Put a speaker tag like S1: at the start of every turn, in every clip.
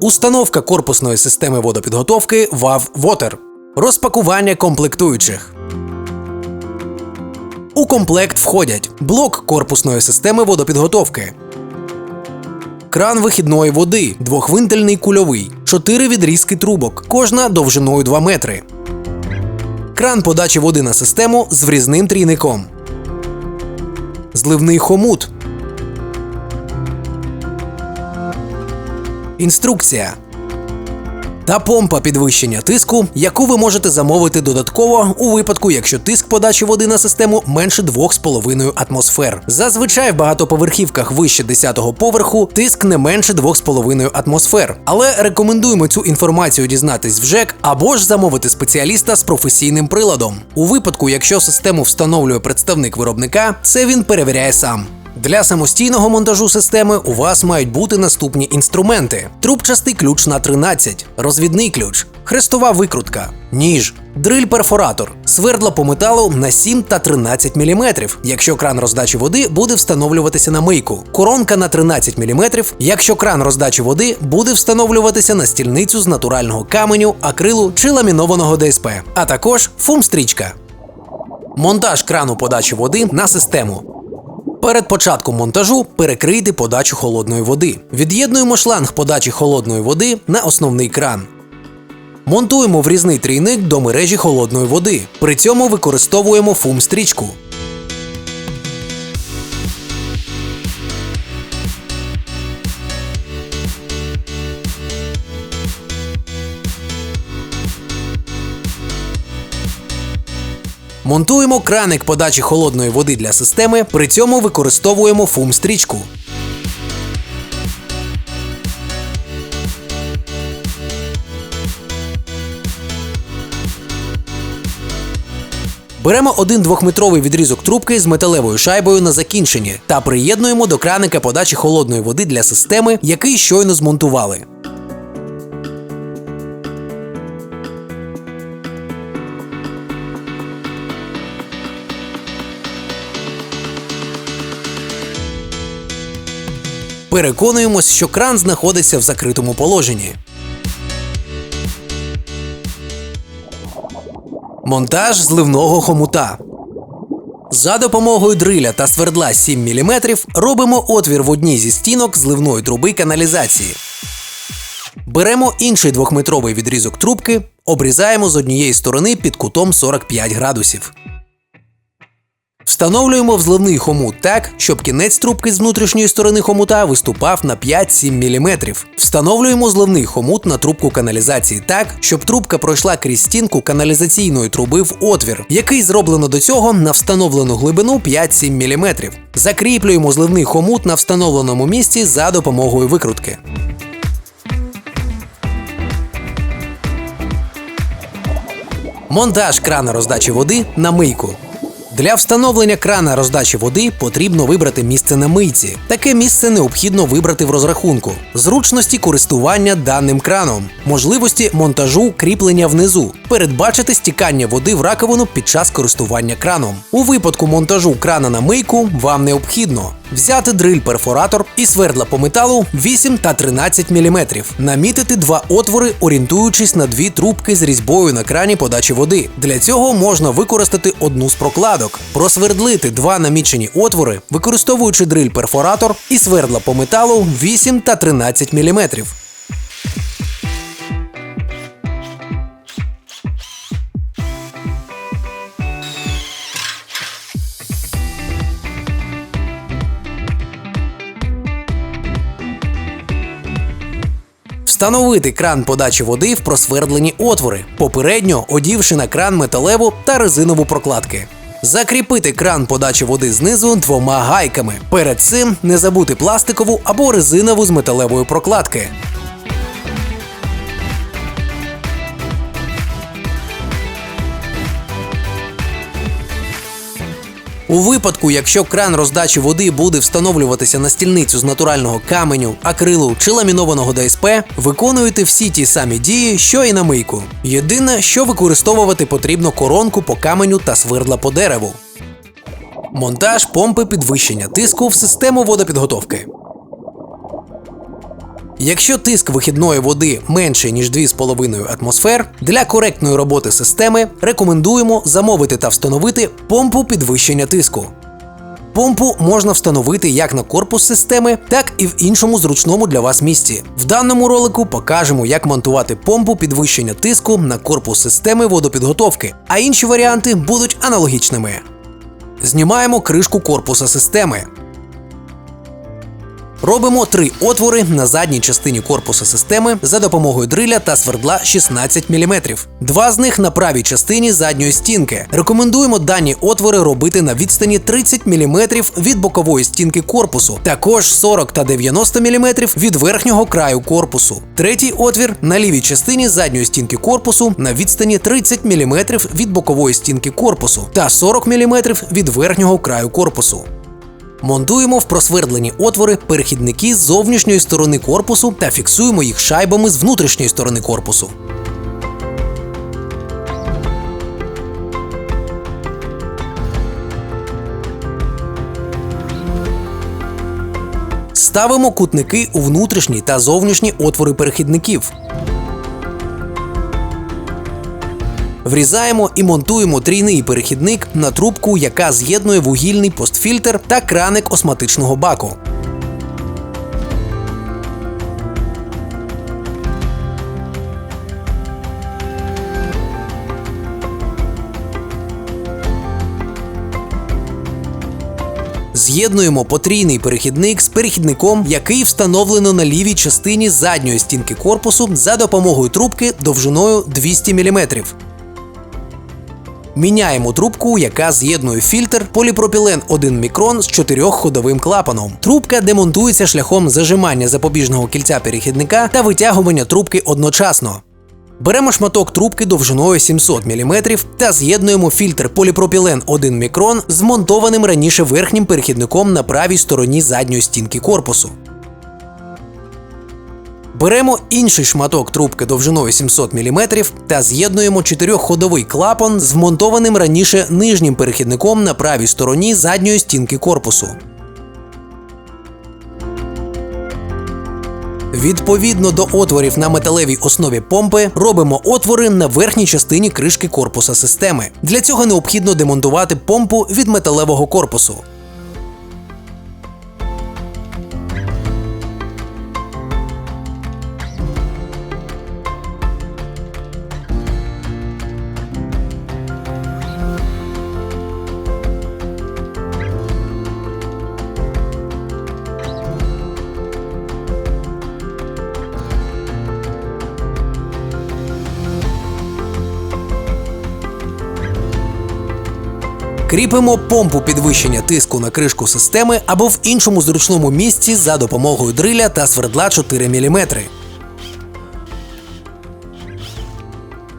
S1: Установка корпусної системи водопідготовки WAV Water. Розпакування комплектуючих. У комплект входять блок корпусної системи водопідготовки, кран вихідної води, двохвинтельний кульовий, 4 відрізки трубок, кожна довжиною 2 метри. Кран подачі води на систему з врізним трійником. Зливний хомут. Інструкція. Та помпа підвищення тиску, яку ви можете замовити додатково у випадку, якщо тиск подачі води на систему менше 2,5 атмосфер. Зазвичай в багатоповерхівках вище 10-го поверху тиск не менше 2,5 атмосфер. Але рекомендуємо цю інформацію дізнатись в ЖЕК або ж замовити спеціаліста з професійним приладом. У випадку, якщо систему встановлює представник виробника, це він перевіряє сам. Для самостійного монтажу системи у вас мають бути наступні інструменти: трубчастий ключ на 13, розвідний ключ, хрестова викрутка, ніж, дриль-перфоратор, свердла по металу на 7 та 13 мм, якщо кран роздачі води буде встановлюватися на мийку, коронка на 13 мм, якщо кран роздачі води буде встановлюватися на стільницю з натурального каменю, акрилу чи ламінованого ДСП, а також фум-стрічка. Монтаж крану подачі води на систему. Перед початком монтажу перекрийте подачу холодної води. Від'єднуємо шланг подачі холодної води на основний кран. Монтуємо врізний трійник до мережі холодної води. При цьому використовуємо фум-стрічку. Монтуємо краник подачі холодної води для системи, при цьому використовуємо фум-стрічку. Беремо один двохметровий відрізок трубки з металевою шайбою на закінченні та приєднуємо до краника подачі холодної води для системи, який щойно змонтували. Переконуємось, що кран знаходиться в закритому положенні. Монтаж зливного хомута. За допомогою дриля та свердла 7 мм робимо отвір в одній зі стінок зливної труби каналізації. Беремо інший двохметровий відрізок трубки, обрізаємо з однієї сторони під кутом 45 градусів. Встановлюємо взливний хомут так, щоб кінець трубки з внутрішньої сторони хомута виступав на 5-7 мм. Встановлюємо зливний хомут на трубку каналізації так, щоб трубка пройшла крізь стінку каналізаційної труби в отвір, який зроблено до цього на встановлену глибину 5-7 мм. Закріплюємо зливний хомут на встановленому місці за допомогою викрутки. Монтаж крана роздачі води на мийку. Для встановлення крана роздачі води потрібно вибрати місце на мийці. Таке місце необхідно вибрати в розрахунку, зручності користування даним краном, можливості монтажу кріплення внизу, передбачити стікання води в раковину під час користування краном. У випадку монтажу крана на мийку вам необхідно взяти дриль-перфоратор і свердла по металу 8 та 13 мм, намітити два отвори, орієнтуючись на дві трубки з різьбою на крані подачі води. Для цього можна використати одну з прокладок, просвердлити два намічені отвори, використовуючи дриль-перфоратор і свердла по металу 8 та 13 мм. Встановити кран подачі води в просвердлені отвори, попередньо одівши на кран металеву та резинову прокладки. Закріпити кран подачі води знизу двома гайками. Перед цим не забути пластикову або резинову з металевої прокладки. У випадку, якщо кран роздачі води буде встановлюватися на стільницю з натурального каменю, акрилу чи ламінованого ДСП, виконуєте всі ті самі дії, що і на мийку. Єдине, що використовувати потрібно коронку по каменю та свердла по дереву. Монтаж помпи підвищення тиску в систему водопідготовки. Якщо тиск вихідної води менше ніж 2,5 атмосфер, для коректної роботи системи рекомендуємо замовити та встановити помпу підвищення тиску. Помпу можна встановити як на корпус системи, так і в іншому зручному для вас місці. В даному ролику покажемо, як монтувати помпу підвищення тиску на корпус системи водопідготовки, а інші варіанти будуть аналогічними. Знімаємо кришку корпуса системи. Робимо три отвори на задній частині корпуса системи за допомогою дриля та свердла 16 мм. Два з них на правій частині задньої стінки. Рекомендуємо дані отвори робити на відстані 30 мм від бокової стінки корпусу, також 40 та 90 мм від верхнього краю корпусу. Третій отвір на лівій частині задньої стінки корпусу на відстані 30 мм від бокової стінки корпусу та 40 мм від верхнього краю корпусу. Монтуємо в просвердлені отвори перехідники з зовнішньої сторони корпусу та фіксуємо їх шайбами з внутрішньої сторони корпусу. Ставимо кутники у внутрішні та зовнішні отвори перехідників. Врізаємо і монтуємо трійний перехідник на трубку, яка з'єднує вугільний постфільтр та краник осматичного баку. З'єднуємо потрійний перехідник з перехідником, який встановлено на лівій частині задньої стінки корпусу за допомогою трубки довжиною 200 мм. Міняємо трубку, яка з'єднує фільтр поліпропілен 1 мікрон з 4-ходовим клапаном. Трубка демонтується шляхом зажимання запобіжного кільця перехідника та витягування трубки одночасно. Беремо шматок трубки довжиною 700 мм та з'єднуємо фільтр поліпропілен 1 мікрон з монтованим раніше верхнім перехідником на правій стороні задньої стінки корпусу. Беремо інший шматок трубки довжиною 700 мм та з'єднуємо чотирьохходовий клапан з вмонтованим раніше нижнім перехідником на правій стороні задньої стінки корпусу. Відповідно до отворів на металевій основі помпи, робимо отвори на верхній частині кришки корпуса системи. Для цього необхідно демонтувати помпу від металевого корпусу. Кріпимо помпу підвищення тиску на кришку системи або в іншому зручному місці за допомогою дриля та свердла 4 мм.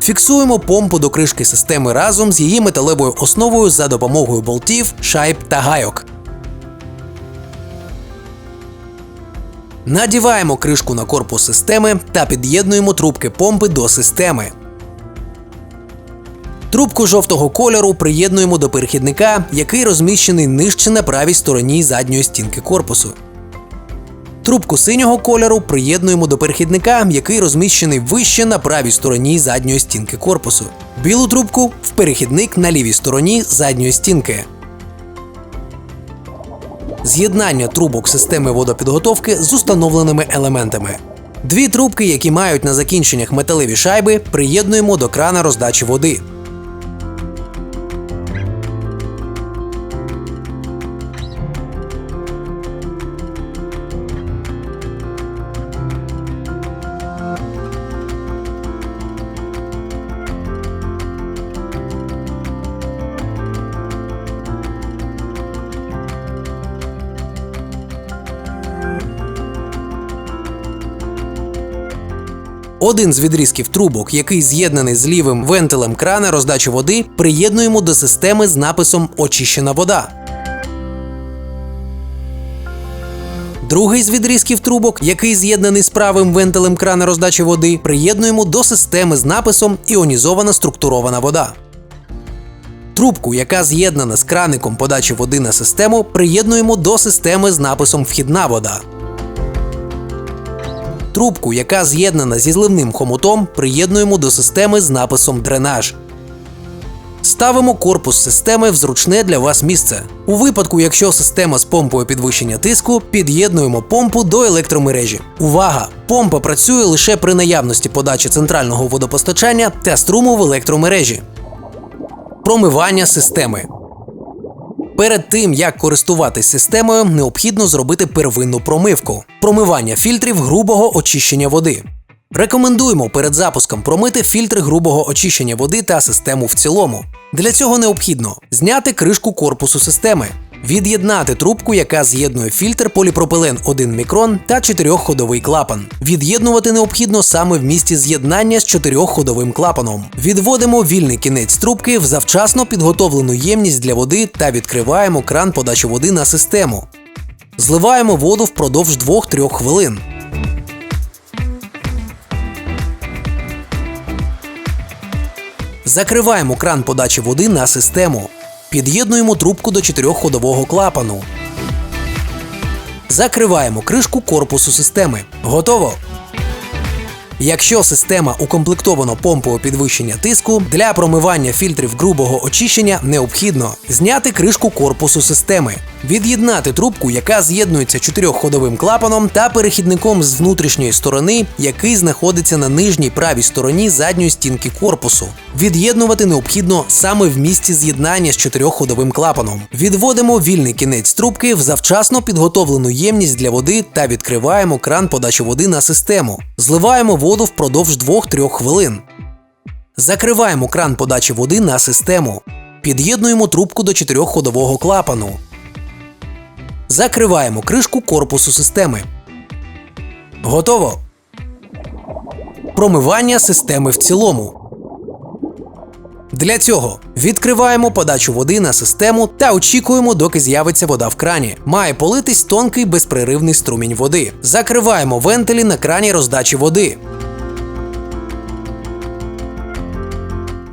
S1: Фіксуємо помпу до кришки системи разом з її металевою основою за допомогою болтів, шайб та гайок. Надіваємо кришку на корпус системи та під'єднуємо трубки помпи до системи. Трубку жовтого кольору приєднуємо до перехідника, який розміщений нижче на правій стороні задньої стінки корпусу. Трубку синього кольору приєднуємо до перехідника, який розміщений вище на правій стороні задньої стінки корпусу. Білу трубку в перехідник на лівій стороні задньої стінки. З'єднання трубок системи водопідготовки з установленими елементами. Дві трубки, які мають на закінченнях металеві шайби, приєднуємо до крана роздачі води. Один з відрізків трубок, який з'єднаний з лівим вентилем крана роздачі води, приєднуємо до системи з написом Очищена вода. Другий з відрізків трубок, який з'єднаний з правим вентилем крана роздачі води, приєднуємо до системи з написом Іонізована структурована вода. Трубку, яка з'єднана з краником подачі води на систему, приєднуємо до системи з написом Вхідна вода. Трубку, яка з'єднана зі зливним хомутом, приєднуємо до системи з написом дренаж. Ставимо корпус системи в зручне для вас місце. У випадку, якщо система з помпою підвищення тиску, під'єднуємо помпу до електромережі. Увага! Помпа працює лише при наявності подачі центрального водопостачання та струму в електромережі. Промивання системи. Перед тим як користуватись системою, необхідно зробити первинну промивку промивання фільтрів грубого очищення води. Рекомендуємо перед запуском промити фільтри грубого очищення води та систему в цілому. Для цього необхідно зняти кришку корпусу системи, від'єднати трубку, яка з'єднує фільтр поліпропилен 1 мікрон та 4-ходовий клапан. Від'єднувати необхідно саме в місці з'єднання з 4-ходовим клапаном. Відводимо вільний кінець трубки в завчасно підготовлену ємність для води та відкриваємо кран подачі води на систему. Зливаємо воду впродовж 2-3 хвилин. Закриваємо кран подачі води на систему. Під'єднуємо трубку до 4-ходового клапану. Закриваємо кришку корпусу системи. Готово! Якщо система укомплектована помпою підвищення тиску, для промивання фільтрів грубого очищення необхідно зняти кришку корпусу системи, від'єднати трубку, яка з'єднується чотирьохходовим клапаном та перехідником з внутрішньої сторони, який знаходиться на нижній правій стороні задньої стінки корпусу. Від'єднувати необхідно саме в місці з'єднання з чотирьохходовим клапаном. Відводимо вільний кінець трубки в завчасно підготовлену ємність для води та відкриваємо кран подачі води на систему. Зливаємо воду впродовж 2-3 хвилин. Закриваємо кран подачі води на систему. Під'єднуємо трубку до 4-ходового клапану. Закриваємо кришку корпусу системи. Готово. Промивання системи в цілому. Для цього відкриваємо подачу води на систему та очікуємо, доки з'явиться вода в крані. Має политись тонкий безпреривний струмінь води. Закриваємо вентилі на крані роздачі води.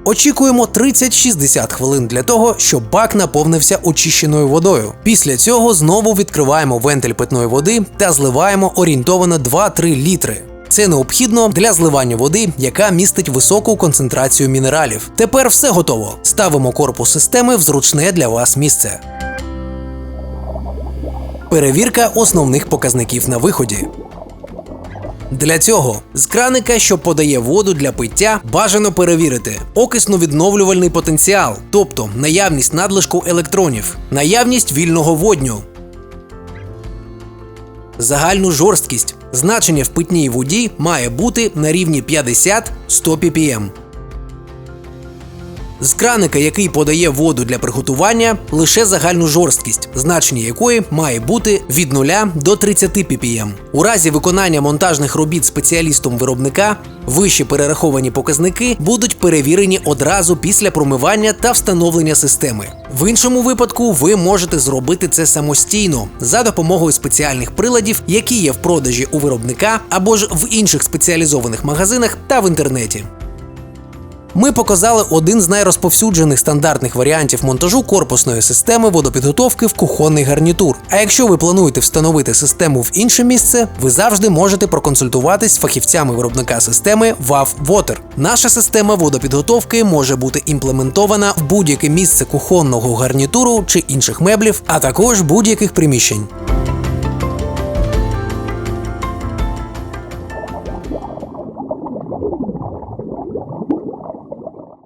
S1: Очікуємо 30-60 хвилин для того, щоб бак наповнився очищеною водою. Після цього знову відкриваємо вентиль питної води та зливаємо орієнтовано 2-3 літри. Це необхідно для зливання води, яка містить високу концентрацію мінералів. Тепер все готово. Ставимо корпус системи в зручне для вас місце. Перевірка основних показників на виході. Для цього з краника, що подає воду для пиття, бажано перевірити окисно-відновлювальний потенціал, тобто наявність надлишку електронів, наявність вільного водню, загальну жорсткість. Значення в питній воді має бути на рівні 50-100 ppm. З краника, який подає воду для приготування, лише загальну жорсткість, значення якої має бути від 0 до 30 ppm. У разі виконання монтажних робіт спеціалістом виробника вищі перераховані показники будуть перевірені одразу після промивання та встановлення системи. В іншому випадку ви можете зробити це самостійно за допомогою спеціальних приладів, які є в продажі у виробника або ж в інших спеціалізованих магазинах та в інтернеті. Ми показали один з найрозповсюджених стандартних варіантів монтажу корпусної системи водопідготовки в кухонний гарнітур. А якщо ви плануєте встановити систему в інше місце, ви завжди можете проконсультуватись з фахівцями виробника системи WAV Water. Наша система водопідготовки може бути імплементована в будь-яке місце кухонного гарнітуру чи інших меблів, а також будь-яких приміщень.